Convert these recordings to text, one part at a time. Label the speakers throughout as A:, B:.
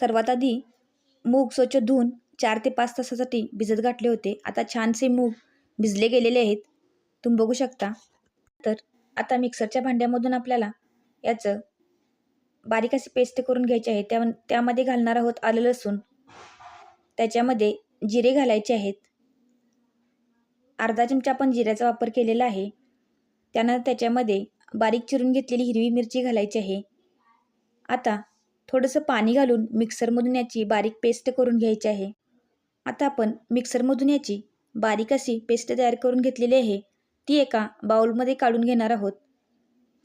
A: सर्वात आधी मूग स्वच्छ धुवून चार ते पाच तासासाठी भिजत घातले होते. आता छानसे मूग भिजले गेलेले आहेत. तुम्ही बघू शकता. तर आता मिक्सरच्या भांड्यामधून आपल्याला याचं बारीक अशी पेस्ट करून घ्यायची आहे. त्या त्यामध्ये घालणार आहोत आलं लसूण. त्याच्यामध्ये जिरे घालायचे आहेत. अर्धा चमचा आपण जिऱ्याचा वापर केलेला आहे. त्यानंतर त्याच्यामध्ये बारीक चिरून घेतलेली हिरवी मिरची घालायची आहे. आता थोडंसं पाणी घालून मिक्सरमधून याची बारीक पेस्ट करून घ्यायची आहे. आता आपण मिक्सरमधून याची बारीक अशी पेस्ट तयार करून घेतलेली आहे. ती एका बाउलमध्ये काढून घेणार आहोत.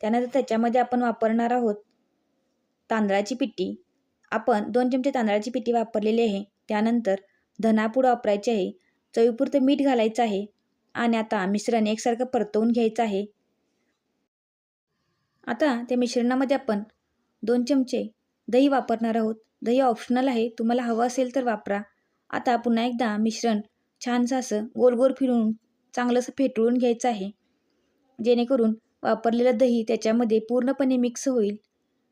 A: त्यानंतर त्याच्यामध्ये आपण वापरणार आहोत तांदळाची पिठी आपण दोन चमचे तांदळाची पिठी वापरलेली आहे. त्यानंतर धनापूड वापरायची आहे. चवीपुरतं मीठ घालायचं आहे आणि आता मिश्रण एकसारखं परतवून घ्यायचं आहे. आता त्या मिश्रणामध्ये आपण दोन चमचे दही वापरणार आहोत. दही ऑप्शनल आहे. तुम्हाला हवं असेल तर वापरा. आता पुन्हा एकदा मिश्रण छानसं असं गोल गोल फिरून चांगलंसं फेटळून घ्यायचं आहे. जेणेकरून वापरलेलं दही त्याच्यामध्ये पूर्णपणे मिक्स होईल.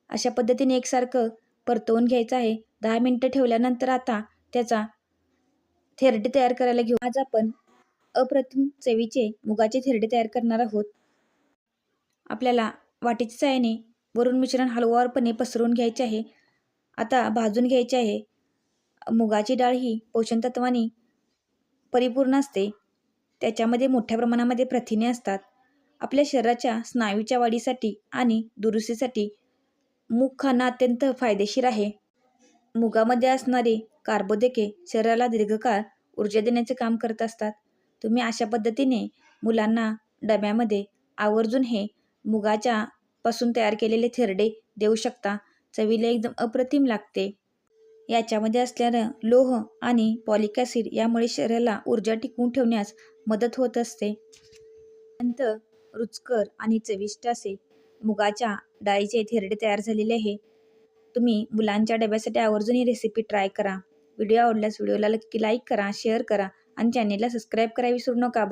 A: अशा पद्धतीने एकसारखं परतवून घ्यायचं आहे. दहा मिनटं ठेवल्यानंतर आता त्याचा थेरडे तयार करायला घेऊ. आज आपण अप्रतिम चवीचे मुगाचे थेरडे तयार करणार आहोत. आपल्याला वाटीच्या साहाय्याने वरून मिश्रण हलवारपणे पसरवून घ्यायचे आहे. आता भाजून घ्यायचे आहे. मुगाची डाळ ही पोषणतत्वानी परिपूर्ण असते. त्याच्यामध्ये मोठ्या प्रमाणामध्ये प्रथिने असतात. आपल्या शरीराच्या स्नायूच्या वाढीसाठी आणि दुरुस्तीसाठी मूग खाणं अत्यंत फायदेशीर आहे. मुगामध्ये असणारे कार्बोदके शरीराला दीर्घकाळ ऊर्जा देण्याचे काम करत असतात. तुम्ही अशा पद्धतीने मुलांना डब्यामध्ये आवर्जून हे मुगाच्या पासून तयार केलेले थेरडे देऊ शकता. चवीला एकदम अप्रतिम लागते. याच्यामध्ये असल्यानं लोह आणि पॉलिक ॲसिड यामुळे शरीराला ऊर्जा टिकवून ठेवण्यास मदत होत असते. नंतर रुचकर आणि चविष्ट असे मुगाच्या डाळीचे थेरडे तयार झालेले आहे. तुम्ही मुलांच्या डब्यासाठी आवर्जून ही रेसिपी ट्राय करा. व्हिडिओ आवडल्यास व्हिडिओला नक्की लाईक करा शेअर करा आणि चॅनेलला सबस्क्राईब करा विसरू नका.